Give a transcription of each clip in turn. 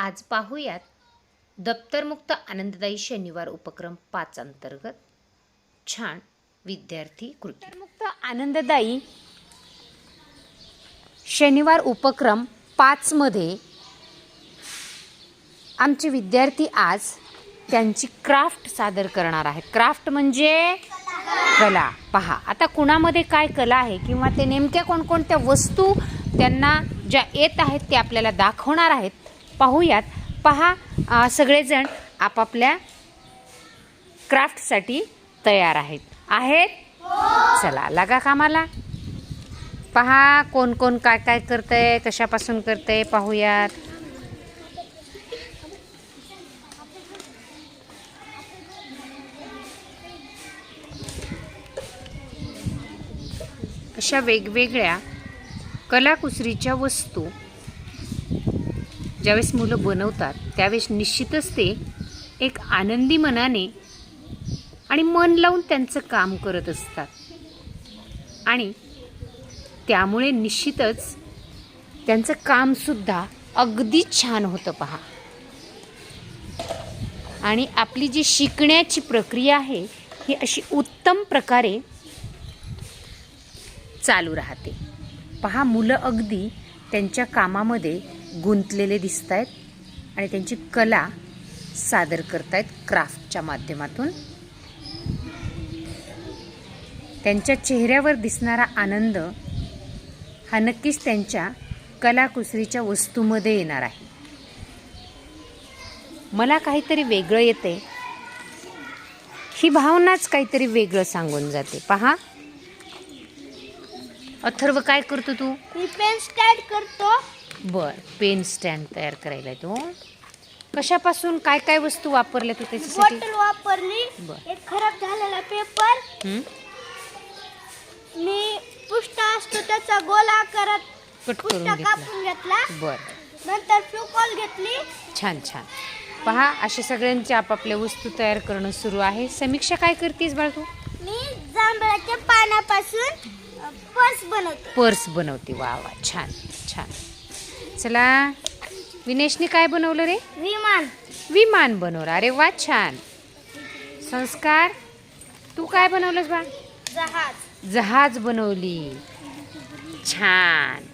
आज पाहूयात दप्तरमुक्त आनंददायी शनिवार उपक्रम पाच अंतर्गत. छान विद्यार्थी कृती. मुक्त आनंददायी शनिवार उपक्रम पाचमध्ये आमचे विद्यार्थी आज त्यांची क्राफ्ट सादर करणार आहेत. क्राफ्ट म्हणजे कला. पहा आता कुणामध्ये काय कला आहे किंवा ते नेमक्या कोणकोणत्या वस्तू त्यांना ज्या येत आहेत ते आपल्याला दाखवणार आहेत पाहूयात. पहा सगळेजण आपापल्या क्राफ्टसाठी तयार आहेत. आहेत? चला लागा कामाला. पहा कोण कोण काय काय करतंय कशापासून करतंय पाहूयात. अशा वेगवेगळ्या कलाकुसरीच्या वस्तू ज्यावेळेस मुलं बनवतात त्यावेळेस निश्चितच ते एक आनंदी मनाने आणि मन लावून त्यांचं काम करत असतात. आणि त्यामुळे निश्चितच त्यांचं कामसुद्धा अगदी छान होतं पहा. आणि आपली जी शिकण्याची प्रक्रिया आहे ही अशी उत्तम प्रकारे चालू राहते. पहा मुलं अगदी त्यांच्या कामामध्ये गुंतलेले दिसत आहेत आणि त्यांची कला सादर करतायत क्राफ्टच्या माध्यमातून. त्यांच्या चेहऱ्यावर दिसणारा आनंद हा नक्कीच त्यांच्या कलाकुसरीच्या वस्तूमध्ये येणार आहे. मला काहीतरी वेगळं येते ही भावनाच काहीतरी वेगळं सांगून जाते. पहा. अथर्व काय करतो तू? मी पेन करतो. बर पेन स्टँड तयार करायला तो कशापासून काय काय वस्तू वापरल्या तू त्याच्यासाठी? बॉटल वापरली. बर. एक खराब झालेला पेपर. हं? मी पुष्टा असतो त्याचा गोल आकारात कट करून पुष्टा घेतला. कापून घेतला. बर. नंतर फ्लुकॉल घेतली. छान छान. पहा अशा सगळ्यांच्या आपापल्या वस्तू तयार करणं सुरू आहे. समीक्षा काय करतेस बाळ? तू मी जांभळाच्या पानापासून पर्स बनवतो. पर्स बनवते. वा वा. छान छान. चला. विनेशने काय बनवलं रे? विमान. विमान बनवलं. अरे वा छान. संस्कार तू काय बनवलंस बा? जहाज. जहाज बनवली. छान.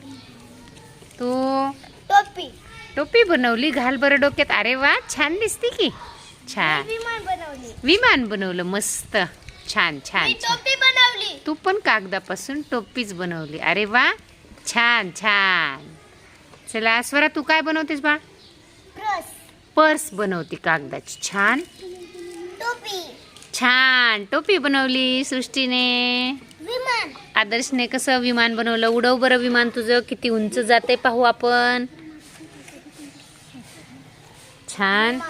तू? टोपी. टोपी बनवली घाल बरं डोक्यात. अरे वा छान दिसते की. छान. विमान बनवली. विमान बनवलं मस्त. छान छान. टोपी बनवली. तू पण कागदापासून टोपीच बनवली. अरे वा छान छान. चला स्वरा तू काय बनवतेस बा प्रस पर्स बनवते कागदाची. छान. टोपी. छान. टोपी बनवली सृष्टीने. विमान. आदर्शने कसं विमान बनवलं? उडव बरं विमान तुझं. किती उंच जाते पाहू आपण. छान.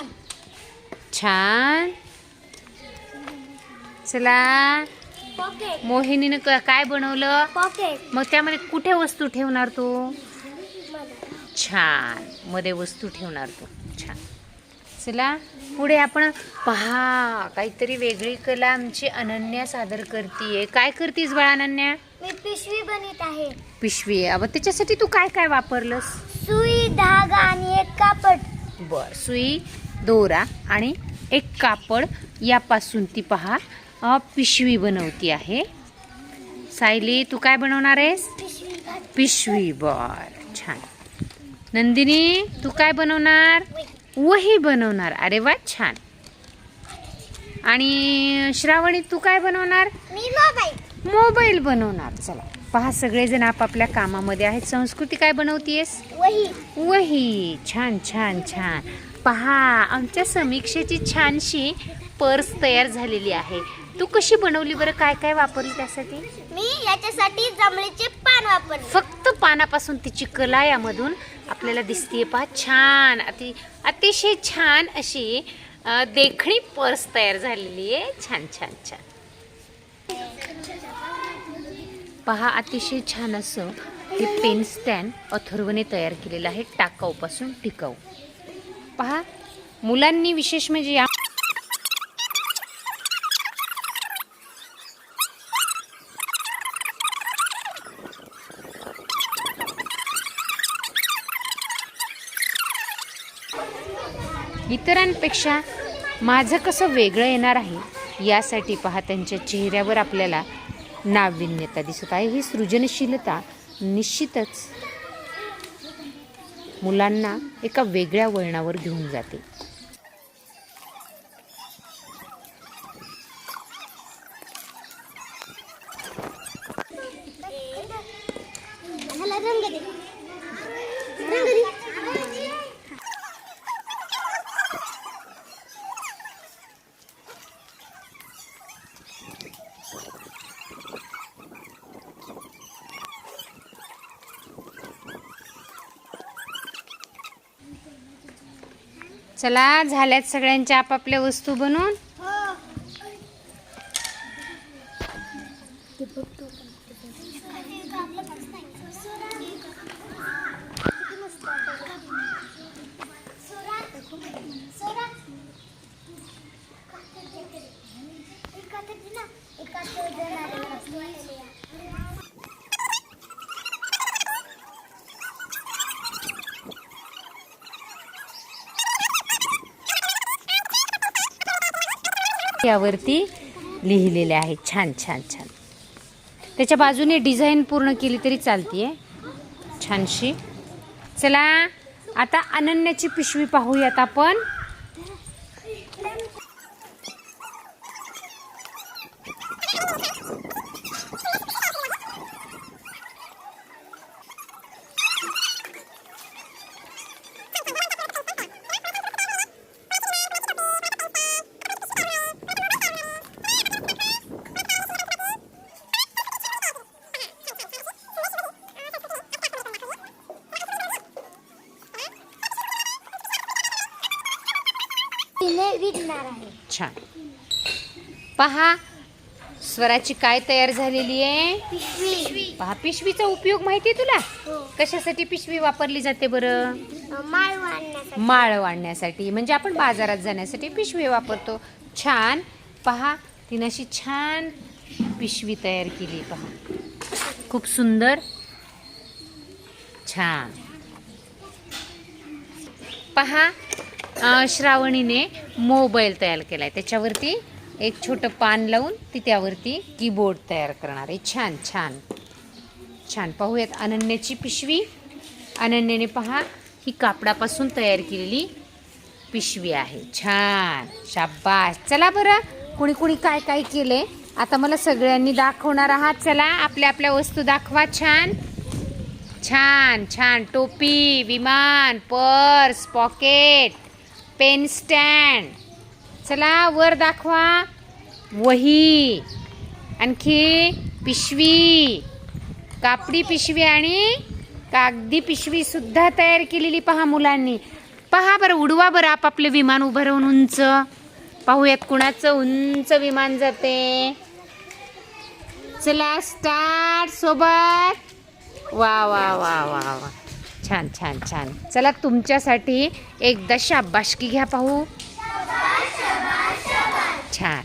छान. चला. मोहिनीनं काय बनवलं? मग त्यामध्ये कुठे वस्तू ठेवणार तू? छान. मध्ये वस्तू ठेवणार तू. छान. चला पुढे आपण पहा काहीतरी वेगळी कला आमची अनन्या सादर करतीये. काय करतीस बाळा अनन्या? मी पिशवी बनवत आहे. पिशवी आहे. अबं त्याच्यासाठी तू काय काय वापरलंस? सुई धागा आणि एक कापड. बर सुई दोरा आणि एक कापड. यापासून ती पहा पिशवी बनवती आहे. सायली तू काय बनवणार आहेस? पिशवी बर छान. नंदिनी तू काय बनवणार? वही बनवणार. अरे वा छान. आणि श्रावणी तू काय बनवणार? मोबाईल बनवणार. चला पहा सगळेजण आपापल्या कामामध्ये आहेत. संस्कृती काय बनवतीयस? वही. वही. छान छान छान. पहा आमच्या समीक्षेची छानशी पर्स तयार झालेली आहे. तू कशी बनवली बरं? काय काय वापरली त्यासाठी? मी याच्यासाठी जांभळीचे पान वापरले. फक्त पानापासून तिची कला यामधून आपल्याला दिसतीये पहा छान अति अतिशय छान अशी अ, देखणी पर्स तयार झालेली आहे. छान छान छान. पहा अतिशय छान असं हे पेन स्टँड अथर्वने तयार केलेलं आहे टाकाऊपासून टिकाऊ. पहा मुलांनी विशेष म्हणजे या इतरांपेक्षा माझं कसं वेगळं येणार आहे यासाठी पहा त्यांच्या चेहऱ्यावर आपल्याला नाविन्यता दिसत आहे. ही सृजनशीलता निश्चितच मुलांना एका वेगळ्या वळणावर घेऊन जाते. चला झाल्यात सगळ्यांच्या आपापल्या वस्तू बनवून. यावरती लिहिलेले आहे. छान छान छान. त्याच्या बाजूने डिझाईन पूर्ण केली तरी चालतीये. छानशी. चला आता अनन्याची पिशवी पाहूयात आपण. विकणार आहे. छान. पहा स्वराची काय तयार झालेली आहे? पहा पिशवीचा उपयोग माहिती आहे तुला? हो. कशासाठी पिशवी वापरली जाते बरं? माळ वाढण्यासाठी. म्हणजे आपण बाजारात जाण्यासाठी पिशवी वापरतो. छान. पहा तिनं अशी छान पिशवी तयार केली पहा. खूप सुंदर. छान. पहा श्रावणीने मोबाईल तयार केला आहे त्याच्यावरती एक छोटं पान लावून ती त्यावरती कीबोर्ड तयार करणार आहे. छान छान. छान. पाहूयात अनन्याची पिशवी. अनन्याने पहा ही कापडापासून तयार केलेली पिशवी आहे. छान. शाबास. चला बरं कुणी कुणी काय काय केलंय? आता मला सगळ्यांनी दाखवणार आहात. चला आपल्या आपल्या वस्तू दाखवा. छान. छान छान. टोपी विमान पर्स पॉकेट. Pen stand. चला वर दाखवा. वही आणखी पिशवी. कापडी पिशवी आणि कागदी पिशवी सुद्धा तयार केलेली पहा मुलांनी. पहा बरं उडवा बरं आपापले विमान उभं राहून उंच. पाहूयात कुणाचं उंच विमान जाते. चला स्टार्ट सोबत. वा वा वा वा वा. छान छान छान. चला तुमच्यासाठी एकदा शाबाशकी घ्या पाहू. छान.